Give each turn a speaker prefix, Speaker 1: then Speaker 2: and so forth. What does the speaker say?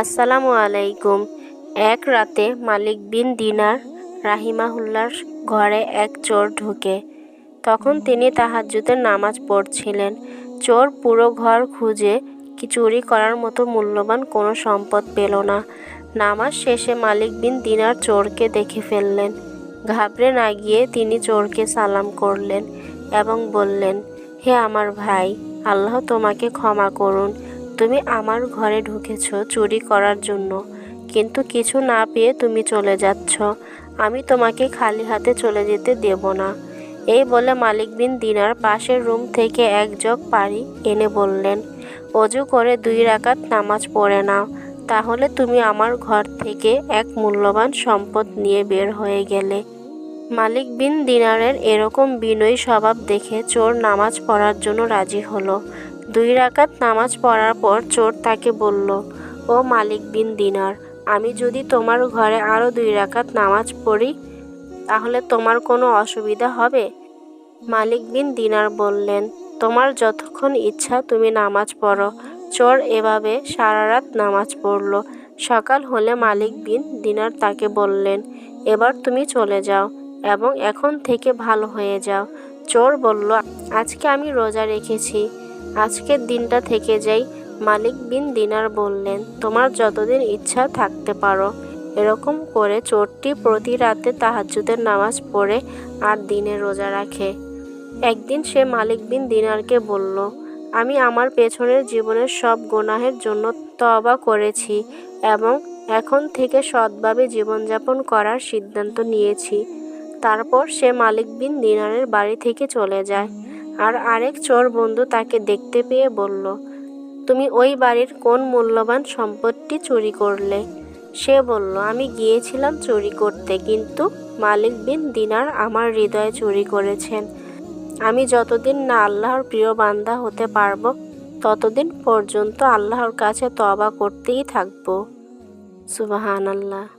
Speaker 1: আসসালামু আলাইকুম। এক রাতে মালিক বিন দিনার রাহিমাহুল্লার ঘরে এক চোর ঢুকে। তখন তিনি তাহাজ্জুদের নামাজ পড়ছিলেন। চোর পুরো ঘর খুঁজে কি চুরি করার মতো মূল্যবান কোনো সম্পদ পেল না। নামাজ শেষে মালিক বিন দিনার চোরকে দেখে ফেললেন। ঘাবড়ে না গিয়ে তিনি চোরকে সালাম করলেন এবং বললেন, হে আমার ভাই, আল্লাহ তোমাকে ক্ষমা করুন। তুমি আমার ঘরে ঢুকেছ চুরি করার জন্য। কিন্তু কিছু না পেয়ে তুমি চলে যাচ্ছ। আমি তোমাকে খালি হাতে চলে যেতে দেব না। এই বলে মালিক বিন দিনার পাশের রুম থেকে এক জগ এনে বললেন, অজু করে দুই রাকাত নামাজ পড়ে নাও। তাহলে তুমি আমার ঘর থেকে এক মূল্যবান সম্পদ নিয়ে বের হয়ে গেলে। মালিক বিন দিনারের এরকম বিনয়ী স্বভাব দেখে চোর নামাজ পড়ার জন্য রাজি হলো। দুই রাকাত নামাজ পড়ার পর চোর তাকে বলল, ও মালিক বিন দিনার, আমি যদি তোমার ঘরে আরও দুই রাকাত নামাজ পড়ি, তাহলে তোমার কোনো অসুবিধা হবে? মালিক বিন দিনার বললেন, তোমার যতক্ষণ ইচ্ছা তুমি নামাজ পড়ো। চোর এভাবে সারা রাত নামাজ পড়ল। সকাল হলে মালিক বিন দিনার তাকে বললেন, এবার তুমি চলে যাও এবং এখন থেকে ভালো হয়ে যাও। চোর বলল, আজকে আমি রোজা রেখেছি। আজকের দিনটা থেকে যাই। মালিক বিন দিনার বললেন, তোমার যতদিন ইচ্ছা থাকতে পারো। এরকম করে চোরটি প্রতি রাতে তাহাজ্জুদের নামাজ পড়ে আর দিনে রোজা রাখে। একদিন সে মালিক বিন দিনারকে বলল, আমি আমার পেছনের জীবনের সব গুনাহের জন্য তবা করেছি এবং এখন থেকে সৎভাবে জীবনযাপন করার সিদ্ধান্ত নিয়েছি। তারপর সে মালিক বিন দিনারের বাড়ি থেকে চলে যায়। আর আরেক চোর বন্ধু তাকে দেখতে পেয়ে বলল, তুমি ওই বাড়ির কোন মূল্যবান সম্পত্তি চুরি করলে? সে বলল, আমি গিয়েছিলাম চুরি করতে, কিন্তু মালিক বিন দিনার আমার হৃদয়ে চুরি করেছেন। আমি যতদিন না আল্লাহর প্রিয় বান্দা হতে পারব, ততদিন পর্যন্ত আল্লাহর কাছে তবা করতেই থাকব। সুবাহান আল্লাহ